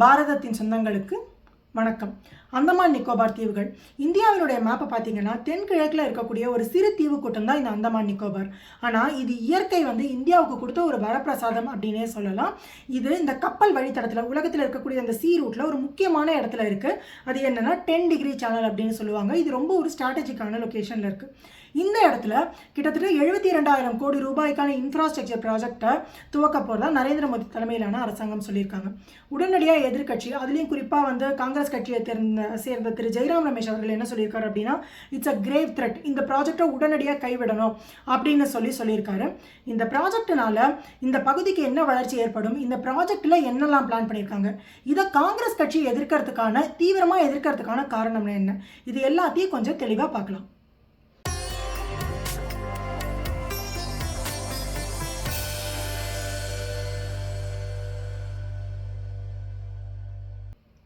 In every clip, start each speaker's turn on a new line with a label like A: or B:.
A: பாரதத்தின் சொந்தங்களுக்கு வணக்கம். அந்தமான் நிக்கோபார் தீவுகள். இந்தியாவினுடைய மேப்பை பார்த்தீங்கன்னா தென்கிழக்கில் இருக்கக்கூடிய ஒரு சிறு தீவு கூட்டம் தான் இந்த அந்தமான் நிக்கோபார். ஆனால் இது இயற்கை வந்து இந்தியாவுக்கு கொடுத்த ஒரு வரப்பிரசாதம் அப்படின்னே சொல்லலாம். இது இந்த கப்பல் வழித்தடத்தில் உலகத்தில் இருக்கக்கூடிய அந்த சீ ரூட்டில் ஒரு முக்கியமான இடத்துல இருக்குது அது என்னென்னா டென் டிகிரி சேனல் அப்படின்னு சொல்லுவாங்க. இது ரொம்ப ஒரு ஸ்ட்ராட்டஜிக்கான லொக்கேஷனில் இருக்குது இந்த இடத்துல கிட்டத்தட்ட எழுபத்தி இரண்டாயிரம் கோடி ரூபாய்க்கான இன்ஃப்ராஸ்ட்ரக்சர் ப்ராஜெக்டை துவக்க போகிறதா நரேந்திர மோடி தலைமையிலான அரசாங்கம் சொல்லியிருக்காங்க. உடனடியாக எதிர்க்கட்சி அதுலேயும் குறிப்பாக வந்து காங்கிரஸ் கட்சியை தேர்ந்த சேர்ந்த திரு ஜெய்ராம் ரமேஷ் அவர்கள் என்ன சொல்லியிருக்காரு அப்படின்னா இட்ஸ் அ கிரேவ் த்ரெட் இந்த ப்ராஜெக்டை உடனடியாக கைவிடணும். அப்படின்னு சொல்லி சொல்லியிருக்காரு. இந்த ப்ராஜெக்டினால இந்த பகுதிக்கு என்ன வளர்ச்சி ஏற்படும்? இந்த ப்ராஜெக்டில் என்னெல்லாம் பிளான் பண்ணியிருக்காங்க? இதை காங்கிரஸ் கட்சி எதிர்க்கிறதுக்கான தீவிரமாக எதிர்க்கிறதுக்கான காரணம் என்ன? இது எல்லாத்தையும் கொஞ்சம் தெளிவாக பார்க்கலாம்.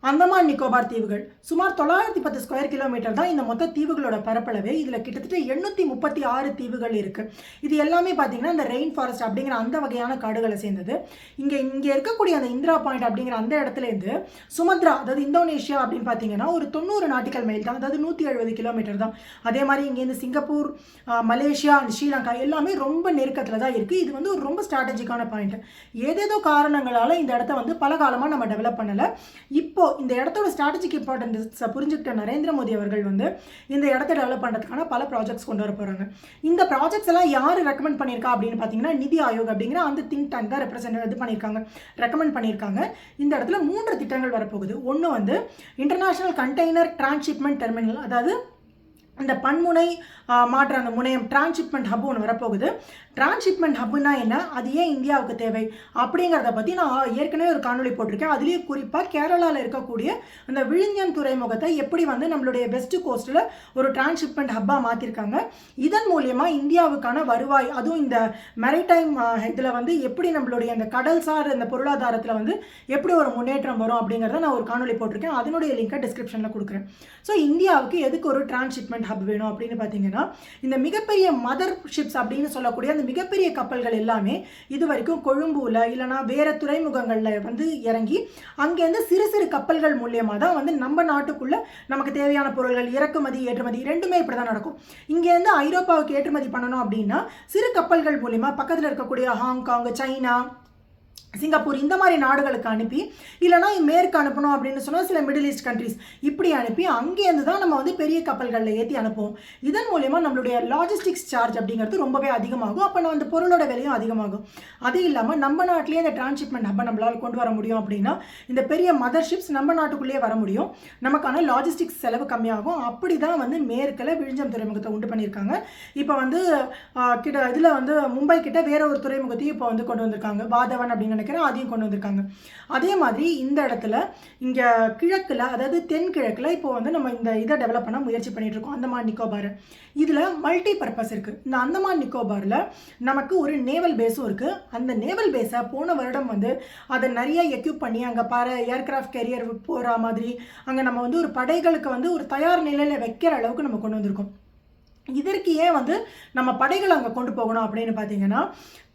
A: அந்தமான் நிக்கோபார் தீவுகள். சுமார் தொள்ளாயிரத்தி பத்து ஸ்கொயர் கிலோமீட்டர் தான் இந்த மொத்த தீவுகளோட பரப்பளவு. இதில் கிட்டத்தட்ட எண்ணூற்றி முப்பத்தி ஆறு தீவுகள் இருக்குது இது எல்லாமே பார்த்தீங்கன்னா இந்த ரெயின் ஃபாரஸ்ட் அப்படிங்கிற அந்த வகையான காடுகளை சேர்ந்தது. இங்கே இங்கே இருக்கக்கூடிய அந்த இந்திரா பாயிண்ட் அப்படிங்கிற அந்த இடத்துலேருந்து சுமத்ரா அதாவது இந்தோனேஷியா அப்படின்னு பார்த்தீங்கன்னா ஒரு தொண்ணூறு நாட்டிக்கல் மைல் தான் அதாவது நூற்றி எழுபது கிலோமீட்டர் தான். அதே மாதிரி இங்கேருந்து சிங்கப்பூர் மலேசியா and ஸ்ரீலங்கா எல்லாமே ரொம்ப நெருக்கத்தில் தான் இருக்குது இது வந்து ஒரு ரொம்ப ஸ்ட்ராட்டஜிக்கான பாயிண்ட் ஏதேதோ காரணங்களால் இந்த இடத்த வந்து பல காலமாக நம்ம டெவலப் பண்ணலை. இப்போ இந்த இடத்தோட ஸ்ட்ராட்டஜிக் இம்பார்ட்டன்ஸை புரிஞ்சுக்கிட்ட நரேந்திர மோடி அவர்கள் வந்து இந்த இடத்த டெவலப் பண்ணுறதுக்கான பல ப்ராஜெக்ட்ஸ் கொண்டு வர போகிறாங்க இந்த ப்ராஜெக்ட்ஸ் எல்லாம் யார் ரெக்கமெண்ட் பண்ணியிருக்கா அப்படின்னு பார்த்தீங்கன்னா நிதி ஆயோக் அப்படிங்கிற அந்த திங்க் டேங்க் தான் ரெப்ரசென்ட் இது பண்ணியிருக்காங்க. ரெக்கமெண்ட் பண்ணியிருக்காங்க. இந்த இடத்துல மூன்று திட்டங்கள் வரப்போகுது. ஒன்று வந்து இன்டர்நேஷனல் கண்டெய்னர் டிரான்ஸ்ஷிப்மெண்ட் டெர்மினல் அதாவது இந்த பன்முனை மாற்ற அந்த முனையம் டிரான்ஸ்ஷிப்மெண்ட் ஹப் ஒன்று வரப்போகுது. டிரான்ஸ்ஷிப்மெண்ட் ஹப்னா என்ன? அது ஏன் இந்தியாவுக்கு தேவை? அப்படிங்கிறத பற்றி நான் ஏற்கனவே ஒரு காணொலி போட்டிருக்கேன். அதுலேயும் குறிப்பாக கேரளாவில் இருக்கக்கூடிய அந்த விழிஞன் துறைமுகத்தை எப்படி வந்து நம்மளுடைய வெஸ்ட் கோஸ்ட்டில் ஒரு டிரான்ஸ்ஷிப்மெண்ட் ஹப்பாக மாற்றிருக்காங்க இதன் மூலியமாக இந்தியாவுக்கான வருவாய் அதுவும் இந்த மெரைடைம் இதில் வந்து எப்படி நம்மளுடைய அந்த கடல்சார் இந்த பொருளாதாரத்தில் வந்து எப்படி ஒரு முன்னேற்றம் வரும் அப்படிங்கிறத நான் ஒரு காணொலி போட்டிருக்கேன். அதனுடைய லிங்கை டிஸ்கிரிப்ஷனில் கொடுக்குறேன். ஸோ இந்தியாவுக்கு எதுக்கு ஒரு ஹப் வேணும் அப்படின்னு பார்த்தீங்கன்னா இந்த மிகப்பெரிய மதர் ஷிப்ஸ் அப்படின்னு சொல்லக்கூடிய அந்த மிகப்பெரிய கப்பல்கள் எல்லாமே இது வரைக்கும் கொழும்புல இல்லைனா வேற துறைமுகங்களில் வந்து இறங்கி அங்கேருந்து சிறு சிறு கப்பல்கள் மூலியமாக தான் வந்து நம்ம நாட்டுக்குள்ள நமக்கு தேவையான பொருள்கள் இறக்குமதி ஏற்றுமதி ரெண்டுமே இப்படி தான் நடக்கும். இங்கேருந்து ஐரோப்பாவுக்கு ஏற்றுமதி பண்ணணும் அப்படின்னா சிறு கப்பல்கள் மூலியமாக பக்கத்தில் இருக்கக்கூடிய ஹாங்காங் சைனா சிங்கப்பூர் இந்த மாதிரி நாடுகளுக்கு அனுப்பி இல்லைனா மேற்கு அனுப்பணும் அப்படின்னு சொன்னால் சில மிடில் ஈஸ்ட் கண்ட்ரிஸ் இப்படி அனுப்பி அங்கேருந்து தான் நம்ம வந்து பெரிய கப்பல்களில் ஏற்றி அனுப்புவோம். இதன் மூலயமா நம்மளுடைய லாஜிஸ்டிக்ஸ் சார்ஜ் அப்படிங்கிறது ரொம்பவே அதிகமாகும். அப்போ நம்ம அந்த பொருளோட விலையும் அதிகமாகும். அது இல்லாமல் நம்ம நாட்டிலேயே இந்த டிரான்ஸ்ஷிப்மெண்ட் ஹப்பை நம்மளால் கொண்டு வர முடியும் அப்படின்னா இந்த பெரிய மதர் ஷிப்ஸ் நம்ம நாட்டுக்குள்ளேயே வர முடியும். நமக்கான லாஜிஸ்டிக்ஸ் செலவு கம்மியாகும். அப்படி தான் வந்து மேற்கில் விழிஞ்சம் துறைமுகத்தை உண்டு பண்ணியிருக்காங்க. இப்போ வந்து கிட்ட இதில் வந்து மும்பை கிட்ட வேற ஒரு துறைமுகத்தையும் இப்போ வந்து கொண்டு வந்திருக்காங்க. வாதவன் அப்படின்னு நினைக்கிறேன் அதையும் கொண்டு வந்திருக்காங்க. அதே மாதிரி இந்த இடத்துல இங்கே கிழக்கில் அதாவது தென்கிழக்கில் இப்போ வந்து நம்ம இந்த இதை டெவலப் பண்ண முயற்சி பண்ணிட்டு இருக்கோம் அந்தமான் நிக்கோபார். இதில் மல்டி பர்பஸ் இருக்குது இந்த அந்தமான் நிக்கோபாரில் நமக்கு ஒரு நேவல் பேஸும் இருக்குது அந்த நேவல் பேஸை போன வருடம் வந்து அதை நிறைய எக்யூப் பண்ணி அங்கே பாரு ஏர்கிராஃப்ட் கேரியர் போகிற மாதிரி அங்கே நம்ம வந்து ஒரு படைகளுக்கு வந்து ஒரு தயார் நிலையில் வைக்கிற அளவுக்கு நம்ம கொண்டு வந்திருக்கோம். இதற்கு ஏன் வந்து நம்ம படைகள் அங்கே கொண்டு போகணும் அப்படின்னு பார்த்தீங்கன்னா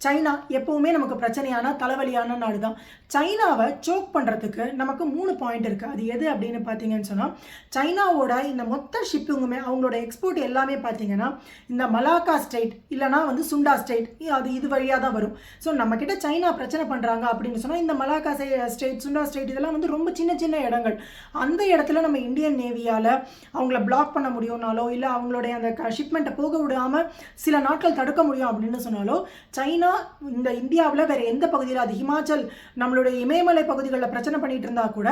A: சைனா எப்போவுமே நமக்கு பிரச்சனையான தலைவலியான நாடு தான் சைனாவை சோக் பண்ணுறதுக்கு நமக்கு மூணு பாயிண்ட் இருக்குது அது எது அப்படின்னு பார்த்தீங்கன்னு சொன்னால் சைனாவோட இந்த மொத்த ஷிப்பிங்குமே அவங்களோட எக்ஸ்போர்ட் எல்லாமே பார்த்தீங்கன்னா இந்த மலாக்கா ஸ்டேட் இல்லைனா வந்து சுண்டா ஸ்டேட் அது இது வழியாக தான் வரும். ஸோ நம்மக்கிட்ட சைனா பிரச்சனை பண்ணுறாங்க அப்படின்னு சொன்னால் இந்த மலாக்கா ஸ்டேட் சுண்டா ஸ்டேட் இதெல்லாம் வந்து ரொம்ப சின்ன சின்ன இடங்கள். அந்த இடத்துல நம்ம இந்தியன் நேவியால் அவங்கள பிளாக் பண்ண முடியும்னாலோ இல்லை அவங்களுடைய அந்த ஷிப்மெண்ட்டை போக விடாமல் சில நாட்கள் தடுக்க முடியும் அப்படின்னு சொன்னாலோ சைனா இந்த இந்தியாவில் வேறு எந்த பகுதியில் அது ஹிமாச்சல் நம்மளுடைய இமயமலை பகுதிகளில் பிரச்சனை பண்ணிகிட்டு இருந்தால் கூட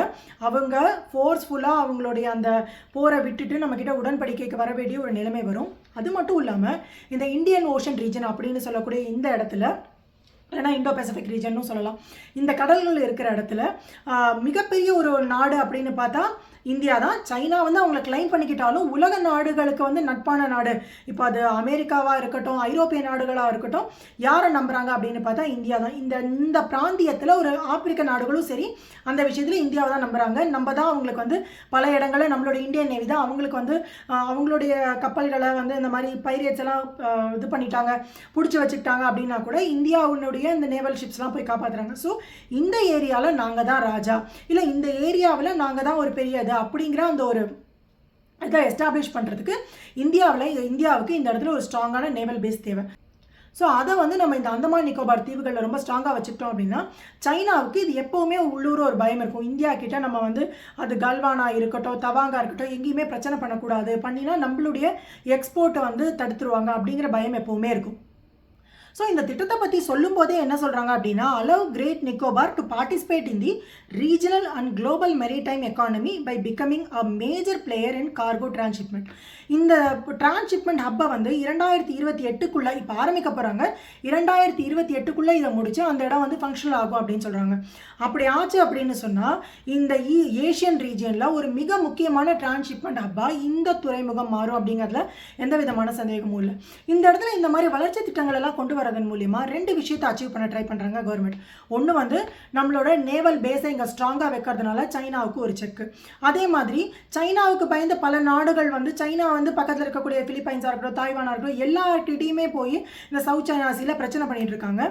A: அவங்க ஃபோர்ஸ்ஃபுல்லாக அவங்களுடைய அந்த போரை விட்டுட்டு நம்மக்கிட்ட உடன்படிக்கைக்கு வர வேண்டிய ஒரு நிலைமை வரும். அது மட்டும் இல்லாமல் இந்த இந்தியன் ஓஷன் ரீஜன் அப்படின்னு சொல்லக்கூடிய இந்த இடத்துல இல்லைனா இண்டோ பசிபிக் ரீஜன்னு சொல்லலாம். இந்த கடல்கள் இருக்கிற இடத்துல மிகப்பெரிய ஒரு நாடு அப்படின்னு பார்த்தா இந்தியா தான். சைனா வந்து அவங்கள கிளைம் பண்ணிக்கிட்டாலும் உலக நாடுகளுக்கு வந்து நட்பான நாடு. இப்போ அது அமெரிக்காவாக இருக்கட்டும் ஐரோப்பிய நாடுகளாக இருக்கட்டும் யாரை நம்புகிறாங்க அப்படின்னு பார்த்தா இந்தியா தான். இந்த இந்த பிராந்தியத்தில் ஒரு ஆப்பிரிக்க நாடுகளும் சரி அந்த விஷயத்தில் இந்தியாவை தான் நம்புகிறாங்க நம்ம தான் அவங்களுக்கு வந்து பல இடங்களில் நம்மளோட இந்தியன் நேவி தான் அவங்களுக்கு வந்து அவங்களுடைய கப்பல்களை வந்து இந்த மாதிரி பைரேட்ஸ் எல்லாம் இது பண்ணிட்டாங்க பிடிச்சி வச்சுக்கிட்டாங்க அப்படின்னா கூட இந்தியாவுடைய இந்த நேவல் ஷிப்ஸ்லாம் போய் காப்பாற்றுறாங்க ஸோ இந்த ஏரியாவில் நாங்கள் தான் ராஜா. இல்லை இந்த ஏரியாவில் நாங்கள் தான் ஒரு பெரிய இது அப்படிங்கிற அந்த ஒரு இதை எஸ்டாப்ளிஷ் பண்ணுறதுக்கு இந்தியாவில் இந்தியாவுக்கு இந்த இடத்துல ஒரு ஸ்ட்ராங்கான நேவல் பேஸ் தேவை. ஸோ அதை வந்து நம்ம இந்த அந்தமான் நிக்கோபார் தீவுகளில் ரொம்ப ஸ்ட்ராங்காக வச்சுக்கிட்டோம் அப்படின்னா சைனாவுக்கு இது எப்போவுமே உள்ளூர் ஒரு பயம் இருக்கும். இந்தியா கிட்ட நம்ம வந்து அது கல்வானா இருக்கட்டும் தவாங்கா இருக்கட்டும் எங்கேயுமே பிரச்சனை பண்ணக்கூடாது. பண்ணினா நம்மளுடைய எக்ஸ்போர்ட்டை வந்து தடுத்துருவாங்க அப்படிங்கிற பயம் எப்போவுமே இருக்கும். ஸோ இந்த திட்டத்தை பற்றி சொல்லும் போதே என்ன சொல்கிறாங்க அப்படின்னா allow great Nicobar to participate in the regional and global maritime economy by becoming a major player in cargo transshipment இந்த டிரான்ஸ்ஷிப்மெண்ட் ஹப்பை வந்து இரண்டாயிரத்தி இருபத்தி எட்டுக்குள்ளே இப்போ ஆரம்பிக்க போகிறாங்க இரண்டாயிரத்தி இருபத்தி எட்டுக்குள்ளே இதை முடிச்சு அந்த இடம் வந்து ஃபங்க்ஷனல் ஆகும் அப்படின்னு சொல்கிறாங்க அப்படி ஆச்சு அப்படின்னு சொன்னால் இந்த e ஏஷியன் ரீஜியனில் ஒரு மிக முக்கியமான டிரான்ஸ்ஷிப்மெண்ட் ஹப்பாக இந்த துறைமுகம் மாறும் அப்படிங்கிறதுல எந்த விதமான சந்தேகமும் இல்லை. இந்த இடத்துல இந்த மாதிரி வளர்ச்சி திட்டங்கள் எல்லாம் கொண்டு வரதன் மூலியமாக ரெண்டு விஷயத்தை அச்சீவ் பண்ண ட்ரை பண்ணுறாங்க கவர்மெண்ட் ஒன்று வந்து நம்மளோட நேவல் பேஸை இங்கே ஸ்ட்ராங்காக வைக்கிறதுனால சைனாவுக்கு ஒரு செக்கு அதே மாதிரி சைனாவுக்கு பயந்த பல நாடுகள் வந்து சைனா வந்து பக்கத்தில் இருக்கக்கூடிய பிலிப்பைன்ஸாக இருக்கட்டும் தாய்வானாக இருக்கட்டும் எல்லார்கிட்டையுமே போய் இந்த சவுத் சைனா சீல பிரச்சனை பண்ணிட்டு இருக்காங்க.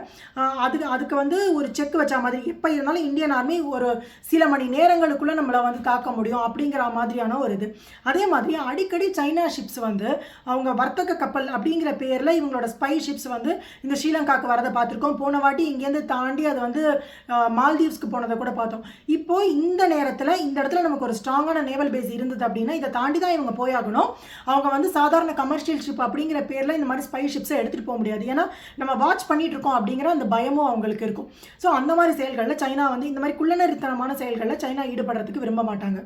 A: அதுக்கு அதுக்கு வந்து ஒரு செக் வச்ச மாதிரி எப்போ இருந்தாலும் இந்தியன் ஆர்மி ஒரு சில மணி நேரங்களுக்குள்ளே நம்மளை வந்து தாக்க முடியும் அப்படிங்கிற மாதிரியான ஒரு இது. அதே மாதிரி அடிக்கடி சைனா ஷிப்ஸ் வந்து அவங்க வர்த்தக கப்பல் அப்படிங்கிற பேரில் இவங்களோட ஸ்பை ஷிப்ஸ் வந்து இந்த ஸ்ரீலங்காவுக்கு வரதை பார்த்துருக்கோம். போன வாட்டி இங்கேருந்து தாண்டி அது வந்து மால்தீவ்ஸ்க்கு போனதை கூட பார்த்தோம். இப்போ இந்த நேரத்தில் இந்த இடத்துல நமக்கு ஒரு ஸ்ட்ராங்கான நேவல் பேஸ் இருந்தது அப்படின்னா இதை தாண்டி தான் இவங்க போயாகணும். அவங்க வந்து சாதாரண கமர்ஷியல் ஷிப் அப்படிங்கிற பேரில் இந்த மாதிரி ஸ்பை ஷிப்ஸை எடுத்துகிட்டு போக முடியாது. ஏன்னா நம்ம வாட்ச் பண்ணிட்டு இருக்கோம் அப்படிங்கிற அந்த பயமும் அவங்களுக்கு இருக்கும். ஸோ அந்த மாதிரி செயல்களில் சைனா வந்து இந்த மாதிரி குள்ளநரித்தனமான செயல்களில் சைனா ஈடுபடுறதுக்கு விரும்ப மாட்டாங்க.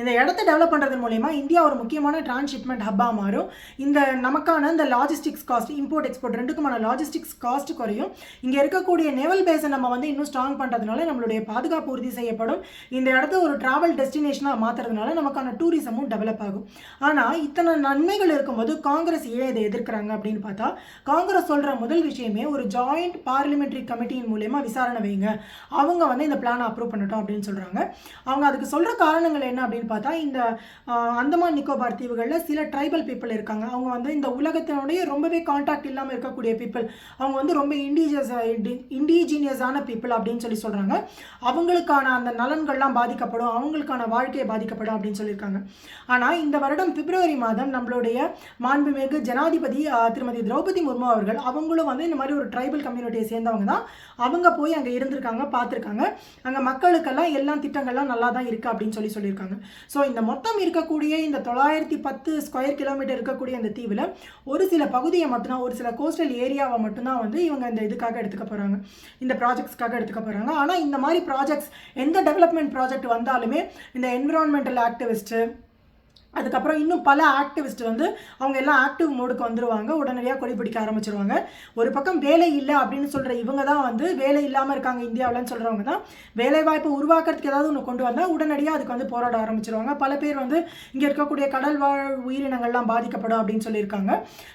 A: இந்த இடத்த டெவலப் பண்ணுறது மூலயமா இந்தியா ஒரு முக்கியமான டிரான்ஸ்ஷிப்மெண்ட் ஹப்பாக மாறும். இந்த நமக்கான இந்த லாஜிஸ்டிக்ஸ் காஸ்ட் இம்போர்ட் எக்ஸ்போர்ட் ரெண்டுக்குமான லாஜிஸ்டிக்ஸ் காஸ்ட் குறையும். இங்கே இருக்கக்கூடிய நேவல் பேஸை நம்ம வந்து இன்னும் ஸ்ட்ராங் பண்ணுறதுனால நம்மளுடைய பாதுகாப்பு உறுதி செய்யப்படும். இந்த இடத்த ஒரு ட்ராவல் டெஸ்டினேஷனாக மாற்றுறதுனால நமக்கான டூரிசமும் டெவலப் ஆகும். ஆனால் இத்தனை நன்மைகள் இருக்கும்போது காங்கிரஸ் ஏன் இதை எதிர்க்கிறாங்க அப்படின்னு பார்த்தா காங்கிரஸ் சொல்கிற முதல் விஷயமே ஒரு ஜாயிண்ட் பார்லிமெண்ட்ரி கமிட்டியின் மூலயமா விசாரணை வைங்க. அவங்க வந்து இந்த பிளானை அப்ரூவ் பண்ணட்டும் அப்படின்னு சொல்கிறாங்க அவங்க அதுக்கு சொல்கிற காரணங்கள் என்ன அப்படின்னு பார்த்தா இந்த அந்தமான் நிக்கோபார் தீவுகளில் சில ட்ரைபல் பீப்புள் இருக்காங்க. அவங்க வந்து இந்த உலகத்தினுடைய ரொம்பவே காண்டாக்ட் இல்லாமல் இருக்கக்கூடிய பீப்புள் அவங்க வந்து ரொம்ப இண்டிஜியஸ் இண்டிஜீனியஸான பீப்புள் அப்படின்னு சொல்லி சொல்கிறாங்க அவங்களுக்கான அந்த நலன்கள்லாம் பாதிக்கப்படும். அவங்களுக்கான வாழ்க்கையை பாதிக்கப்படும் அப்படின்னு சொல்லியிருக்காங்க. ஆனால் இந்த வருடம் பிப்ரவரி மாதம் நம்மளுடைய மாண்புமிகு ஜனாதிபதி திருமதி திரௌபதி முர்மு அவர்கள் அவங்களும் வந்து இந்த மாதிரி ஒரு ட்ரைபல் கம்யூனிட்டியை சேர்ந்தவங்க தான். அவங்க போய் அங்கே இருந்திருக்காங்க பார்த்துருக்காங்க. அங்கே மக்களுக்கெல்லாம் எல்லா திட்டங்கள்லாம் நல்லா தான் இருக்குது அப்படின்னு சொல்லி சொல்லியிருக்காங்க. ஸோ இந்த மொத்தம் இருக்கக்கூடிய இந்த தொள்ளாயிரத்தி பத்து ஸ்கொயர் கிலோமீட்டர் இருக்கக்கூடிய இந்த தீவில் ஒரு சில பகுதியை மட்டும்தான் ஒரு சில கோஸ்டல் ஏரியாவை மட்டும்தான் வந்து இவங்க இந்த இதுக்காக எடுத்துக்க போகிறாங்க இந்த ப்ராஜெக்ட்ஸ்க்காக எடுத்துக்க போகிறாங்க ஆனால் இந்த மாதிரி ப்ராஜெக்ட்ஸ் எந்த டெவலப்மெண்ட் ப்ராஜெக்ட் வந்தாலுமே இந்த என்விரான்மெண்டல் ஆக்டிவிஸ்ட்டு அதுக்கப்புறம் இன்னும் பல ஆக்டிவிஸ்ட் வந்து அவங்க எல்லாம் ஆக்டிவ் மோடுக்கு வந்துருவாங்க. உடனடியாக கொடி பிடிக்க ஆரம்பிச்சிருவாங்க. ஒரு பக்கம் வேலை இல்லை அப்படின்னு சொல்கிற இவங்க தான் வந்து வேலை இல்லாமல் இருக்காங்க இந்தியாவிலன்னு சொல்கிறவங்க தான். வேலை வாய்ப்பு உருவாக்குறதுக்கு ஏதாவது ஒன்று கொண்டு வந்தால் உடனடியாக அதுக்கு வந்து போராட ஆரம்பிச்சிருவாங்க. பல பேர் வந்து இங்கே இருக்கக்கூடிய கடல் வாழ் உயிரினங்கள்லாம் பாதிக்கப்படும் அப்படின்னு சொல்லியிருக்காங்க.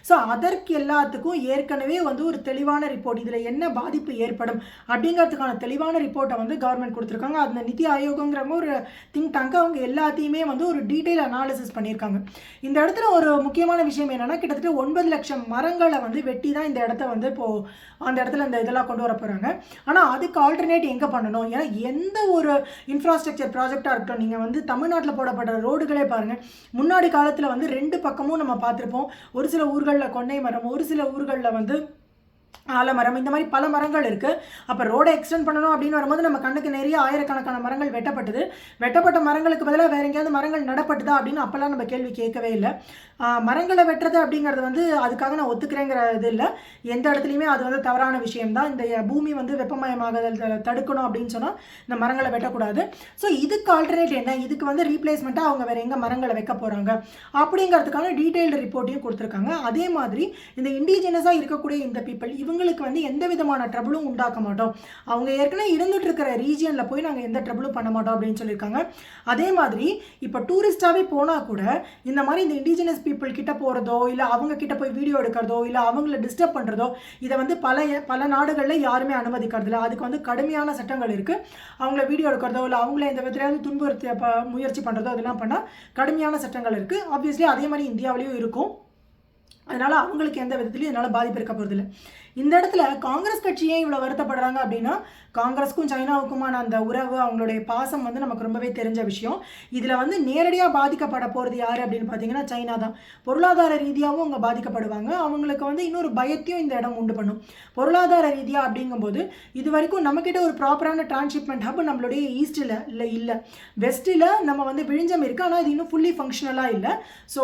A: ஸோ அதற்கு எல்லாத்துக்கும் ஏற்கனவே வந்து ஒரு தெளிவான ரிப்போர்ட் இதில் என்ன பாதிப்பு ஏற்படும் அப்படிங்கிறதுக்கான தெளிவான ரிப்போர்ட்டை வந்து கவர்மெண்ட் கொடுத்துருக்காங்க. அந்த நிதி ஆயோகங்கிறவங்க ஒரு திங்க் டேங்க் அவங்க எல்லாத்தையுமே வந்து ஒரு டீட்டெயில் அனாலிசிஸ் பண்ணியிருக்காங்க. இந்த இடத்துல ஒரு முக்கியமான விஷயம் என்னன்னா கிட்டத்தட்ட ஒன்பது லட்சம் மரங்களை வந்து வெட்டி தான் இந்த இடத்த வந்து இப்போ அந்த இடத்துல இந்த இதெல்லாம் கொண்டு வர போகிறாங்க ஆனால் அதுக்கு ஆல்டர்னேட் எங்கே பண்ணணும்? ஏன்னா எந்த ஒரு இன்ஃப்ராஸ்ட்ரக்சர் ப்ராஜெக்டாக இருக்கட்டும் நீங்கள் வந்து தமிழ்நாட்டில் போடப்படுற ரோடுகளே பாருங்கள் முன்னாடி காலத்தில் வந்து ரெண்டு பக்கமும் நம்ம பார்த்துருப்போம். ஒரு சில ஊர்களில் கொன்னை மரம் ஒரு சில ஊர்களில் வந்து ஆலமரம் இந்த மாதிரி பல மரங்கள் இருக்குது அப்போ ரோடை எக்ஸ்டெண்ட் பண்ணணும் அப்படின்னு வரும்போது நம்ம கண்ணுக்கு நிறைய ஆயிரக்கணக்கான மரங்கள் வெட்டப்பட்டது. வெட்டப்பட்ட மரங்களுக்கு பதிலாக வேற எங்கேயாவது மரங்கள் நடப்பட்டுதா அப்படின்னு அப்போல்லாம் நம்ம கேள்வி கேட்கவே இல்லை. மரங்களை வெட்டுறது அப்படிங்கிறது வந்து அதுக்காக நான் ஒத்துக்கிறேங்கிற இது இல்லை. எந்த இடத்துலையுமே அது வந்து தவறான விஷயம்தான். இந்த பூமி வந்து வெப்பமயமாகுதல் த- தடுக்கணும் அப்படின்னு சொன்னால் இந்த மரங்களை வெட்டக்கூடாது. ஸோ இதுக்கு ஆல்டர்னேட் என்ன? இதுக்கு வந்து ரீப்ளேஸ்மெண்ட்டாக அவங்க வேற எங்கே மரங்களை வைக்க போகிறாங்க அப்படிங்கிறதுக்கான டீட்டெயில்டு ரிப்போர்ட்டையும் கொடுத்துருக்காங்க. அதே மாதிரி இந்த இண்டிஜினஸாக இருக்கக்கூடிய இந்த பீப்புள் இவங்களுக்கு வந்து எந்த விதமான ட்ரபிளும் உண்டாக்க மாட்டோம். அவங்க ஏற்கனவே இருந்துட்டு இருக்கிற ரீஜியனில் போய் நாங்கள் எந்த ட்ரபிளும் பண்ண மாட்டோம் அப்படின்னு சொல்லியிருக்காங்க. அதே மாதிரி இப்போ டூரிஸ்டாகவே போனால் கூட இந்த மாதிரி இந்த இண்டிஜினஸ் பீப்புள் கிட்ட போகிறதோ இல்லை அவங்க கிட்ட போய் வீடியோ எடுக்கிறதோ இல்லை அவங்கள டிஸ்டர்ப் பண்ணுறதோ இதை வந்து பல பல நாடுகளில் யாருமே அனுமதிக்கிறதில்ல. அதுக்கு வந்து கடுமையான சட்டங்கள் இருக்குது அவங்கள வீடியோ எடுக்கிறதோ இல்லை அவங்கள இந்த விதத்துலையாவது துன்புறுத்தி முயற்சி பண்ணுறதோ அதெல்லாம் பண்ணால் கடுமையான சட்டங்கள் இருக்குது ஆப்வியஸ்லி அதே மாதிரி இந்தியாவிலையும் இருக்கும். அதனால் அவங்களுக்கு எந்த விதத்துலையும் இதனால் பாதிப்பு இருக்க போகிறதில்ல இந்த இடத்துல காங்கிரஸ் கட்சியே இவ்வளோ வருத்தப்படுறாங்க அப்படின்னா காங்கிரஸ்க்கும் சைனாவுக்குமான அந்த உறவு அவங்களுடைய பாசம் வந்து நமக்கு ரொம்பவே தெரிஞ்ச விஷயம். இதில் வந்து நேரடியாக பாதிக்கப்பட போகிறது யார் அப்படின்னு பார்த்தீங்கன்னா சைனா தான். பொருளாதார ரீதியாகவும் அவங்க பாதிக்கப்படுவாங்க. அவங்களுக்கு வந்து இன்னொரு பயத்தையும் இந்த இடம் உண்டு பண்ணும். பொருளாதார ரீதியாக அப்படிங்கும்போது இது வரைக்கும் நம்மக்கிட்ட ஒரு ப்ராப்பரான டிரான்ஸ்ஷிப்மெண்ட் ஹப் நம்மளுடைய ஈஸ்ட்டில் இல்லை இல்லை. வெஸ்ட்டில் நம்ம வந்து விழிஞ்சம் இருக்குது ஆனால் இது இன்னும் ஃபுல்லி ஃபங்க்ஷனலாக இல்லை. ஸோ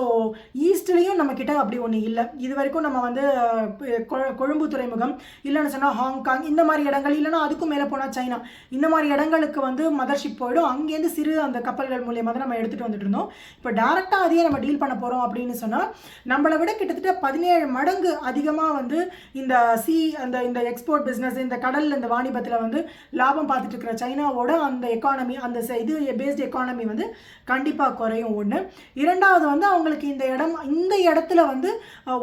A: ஈஸ்ட்லேயும் நம்மக்கிட்ட அப்படி ஒன்று இல்லை. இது வரைக்கும் நம்ம வந்து அஹ், கொ- துறைமுகம். இல்லைன்னு சொன்னால் ஹாங்காங் இந்த மாதிரி இடங்கள் இல்லைன்னா அதுக்கும் மேலே போனால் சைனா. இந்த மாதிரி இடங்களுக்கு வந்து மதர்ஷிப் போயிடும். அங்கேருந்து சிறு அந்த கப்பல்கள் மூலியமாக தான் நம்ம எடுத்துகிட்டு வந்துட்டு இருந்தோம். இப்போ டேரெக்டாக அதையே நம்ம டீல் பண்ண போகிறோம் அப்படின்னு சொன்னால் நம்மளை விட கிட்டத்தட்ட பதினேழு மடங்கு அதிகமாக வந்து இந்த சி அந்த இந்த எக்ஸ்போர்ட் பிஸ்னஸ் இந்த கடல் இந்த வாணிபத்தில் வந்து லாபம் பார்த்துட்டு இருக்கிற சைனாவோட அந்த எக்கானமி அந்த இது பேஸ்ட் எக்கானமி வந்து கண்டிப்பாக குறையும். ஒன்று இரண்டாவது வந்து அவங்களுக்கு இந்த இடம் இந்த இடத்துல வந்து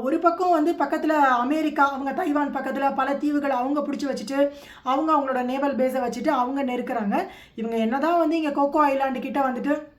A: ஒரு பக்கம் வந்து பக்கத்தில் அமெரிக்கா அவங்க தைவான் பக்கத்தில் பல தீவுகளை அவங்க பிடிச்சி வச்சுட்டு அவங்க அவங்களோட நேவல் பேஸை வச்சுட்டு அவங்க நெருக்கிறாங்க. இவங்க என்னதான் வந்து இங்கே கோகோ ஐலாண்டு கிட்டே வந்துட்டு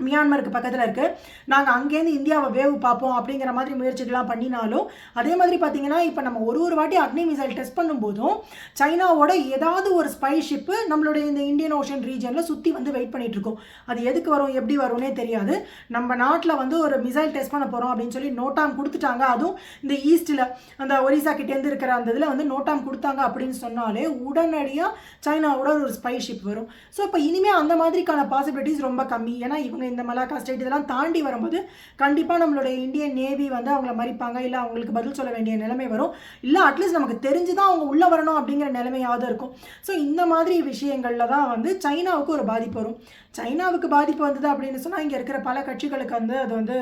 A: மியான்மருக்கு பக்கத்தில் இருக்குது நாங்கள் அங்கேருந்து இந்தியாவை வேவு பார்ப்போம் அப்படிங்கிற மாதிரி முயற்சிகள்லாம் பண்ணினாலும் அதே மாதிரி பார்த்தீங்கன்னா இப்போ நம்ம ஒரு ஒரு வாட்டி அக்னி மிசைல் டெஸ்ட் பண்ணும்போதும் சைனாவோட ஏதாவது ஒரு ஸ்பை ஷிப்பு நம்மளுடைய இந்த இந்தியன் ஓஷன் ரீஜனில் சுற்றி வந்து வெயிட் பண்ணிகிட்ருக்கோம் இருக்கோம். அது எதுக்கு வரும் எப்படி வரும்னே தெரியாது. நம்ம நாட்டில் வந்து ஒரு மிசைல் டெஸ்ட் பண்ண போகிறோம் அப்படின்னு சொல்லி நோட்டாம் கொடுத்துட்டாங்க. அதுவும் இந்த ஈஸ்ட்டில் அந்த ஒரிசா கிட்டேருந்து இருக்கிற அந்த இதில் வந்து நோட்டாம் கொடுத்தாங்க அப்படின்னு சொன்னாலே உடனடியாக சைனாவோட ஒரு ஸ்பை ஷிப் வரும். ஸோ இப்போ இனிமேல் அந்த மாதிரிக்கான பாசிபிலிட்டிஸ் ரொம்ப கம்மி. ஏன்னா இவங்க இந்த மலாக்கா ஸ்டேட் இதெல்லாம் தாண்டி வரும்போது கண்டிப்பாக நம்மளுடைய இந்தியன் நேவி வந்து அவங்கள மறிப்பாங்க இல்லை அவங்களுக்கு பதில் சொல்ல வேண்டிய நிலைமை வரும். இல்லை அட்லீஸ்ட் நமக்கு தெரிஞ்சு தான் அவங்க உள்ளே வரணும் அப்படிங்கிற நிலைமையாவது இருக்கும். ஸோ இந்த மாதிரி விஷயங்களில் தான் வந்து சைனாவுக்கு ஒரு பாதிப்பு வரும். சைனாவுக்கு பாதிப்பு வந்தது அப்படின்னு சொன்னால் இங்கே இருக்கிற பல கட்சிகளுக்கு வந்து அது வந்து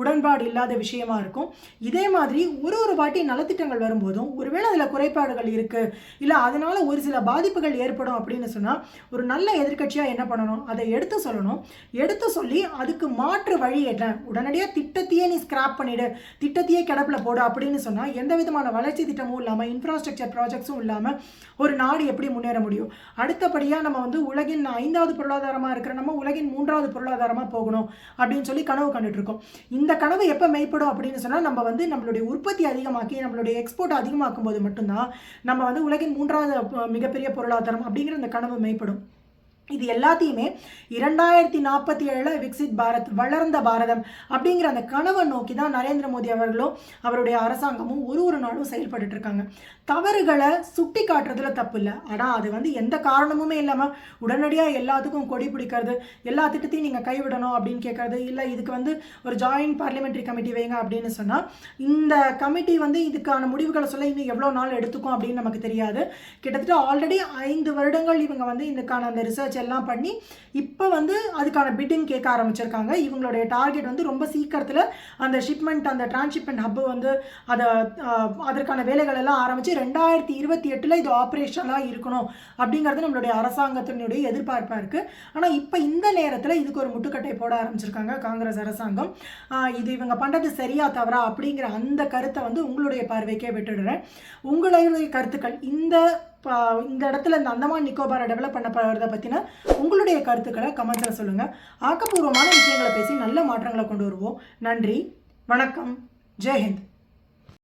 A: உடன்பாடு இல்லாத விஷயமா இருக்கும். இதே மாதிரி ஒரு ஒரு வாட்டி நலத்திட்டங்கள் வரும்போதும் ஒருவேளை அதில் குறைபாடுகள் இருக்குது இல்லை அதனால் ஒரு சில பாதிப்புகள் ஏற்படும் அப்படின்னு சொன்னால் ஒரு நல்ல எதிர்க்கட்சியாக என்ன பண்ணணும்? அதை எடுத்து சொல்லணும். எடுத்து சொல்லி அதுக்கு மாற்று வழி என்ன? உடனடியாக திட்டத்தையே நீ ஸ்கிராப் பண்ணிடு திட்டத்தையே கிடப்பில் போடு அப்படின்னு சொன்னால் எந்த விதமான வளர்ச்சி திட்டமும் இல்லாமல் இன்ஃப்ராஸ்ட்ரக்சர் ப்ராஜெக்ட்ஸும் இல்லாமல் ஒரு நாடு எப்படி முன்னேற முடியும்? அடுத்தபடியாக நம்ம வந்து உலகின் ஐந்தாவது பொருளாதாரமாக இருக்கிற நம்ம உலகின் மூன்றாவது பொருளாதாரமாக போகணும் அப்படின்னு சொல்லி கனவு கண்டுட்டு இருக்கோம் இந்த கனவு எப்போ மெய்ப்படும் அப்படின்னு சொன்னால் நம்ம வந்து நம்மளுடைய உற்பத்தி அதிகமாக்கி நம்மளுடைய எக்ஸ்போர்ட் அதிகமாக்கும் போது மட்டும்தான் நம்ம வந்து உலகின் மூன்றாவது மிகப்பெரிய பொருளாதாரம் அப்படிங்கிற இந்த கனவு மெய்ப்படும். இது எல்லாத்தையுமே இரண்டாயிரத்தி நாற்பத்தி ஏழில் விக்சித் பாரத் வளர்ந்த பாரதம் அப்படிங்கிற அந்த கனவை நோக்கி தான் நரேந்திர மோடி அவர்களும் அவருடைய அரசாங்கமும் ஒரு ஒரு நாளும் செயல்பட்டு இருக்காங்க. தவறுகளை சுட்டி காட்டுறதுல தப்பு இல்லை ஆனால் அது வந்து எந்த காரணமுமே இல்லாமல் உடனடியாக எல்லாத்துக்கும் கொடி பிடிக்கிறது எல்லா திட்டத்தையும் நீங்கள் கைவிடணும் அப்படின்னு கேட்கறது இல்லை இதுக்கு வந்து ஒரு ஜாயின்ட் பார்லிமெண்ட்ரி கமிட்டி வைங்க அப்படின்னு சொன்னால் இந்த கமிட்டி வந்து இதுக்கான முடிவுகளை சொல்ல இன்னும் எவ்வளோ நாள் எடுத்துக்கும் அப்படின்னு நமக்கு தெரியாது. கிட்டத்தட்ட ஆல்ரெடி ஐந்து வருடங்கள் இவங்க வந்து இதுக்கான அந்த ரிசர்ச் எல்லாம் பண்ணி இப்போ வந்து அதுக்கான பிட்டிங் கேட்க ஆரம்பிச்சிருக்காங்க. இவங்களுடைய டார்கெட் வந்து ரொம்ப சீக்கிரத்தில் அந்த ஷிப்மெண்ட் அந்த டிரான்ஸ்ஷிப்மெண்ட் ஹப்பு வந்து அதை அதற்கான வேலைகள் எல்லாம் ஆரம்பித்து ரெண்டாயிரத்தி இருபத்தி எட்டில் இது ஆப்ரேஷனலாக இருக்கணும் அப்படிங்கிறது நம்மளுடைய அரசாங்கத்தினுடைய எதிர்பார்ப்பாக இருக்குது ஆனால் இப்போ இந்த நேரத்தில் இதுக்கு ஒரு முட்டுக்கட்டை போட ஆரம்பிச்சிருக்காங்க காங்கிரஸ் அரசாங்கம். இது இவங்க பண்ணுறது சரியா தவறா அப்படிங்கிற அந்த கருத்தை வந்து உங்களுடைய பார்வைக்கே விட்டுடுறேன். உங்களுடைய கருத்துக்கள் இந்த இந்த இடத்துல இந்த அந்தமான் நிக்கோபாரை டெவலப் பண்ண போகிறத பற்றின உங்களுடைய கருத்துக்களை கமெண்ட்ஸில் சொல்லுங்கள் ஆக்கப்பூர்வமான விஷயங்களை பேசி நல்ல மாற்றங்களை கொண்டு வருவோம். நன்றி வணக்கம் ஜெய்ஹிந்த்.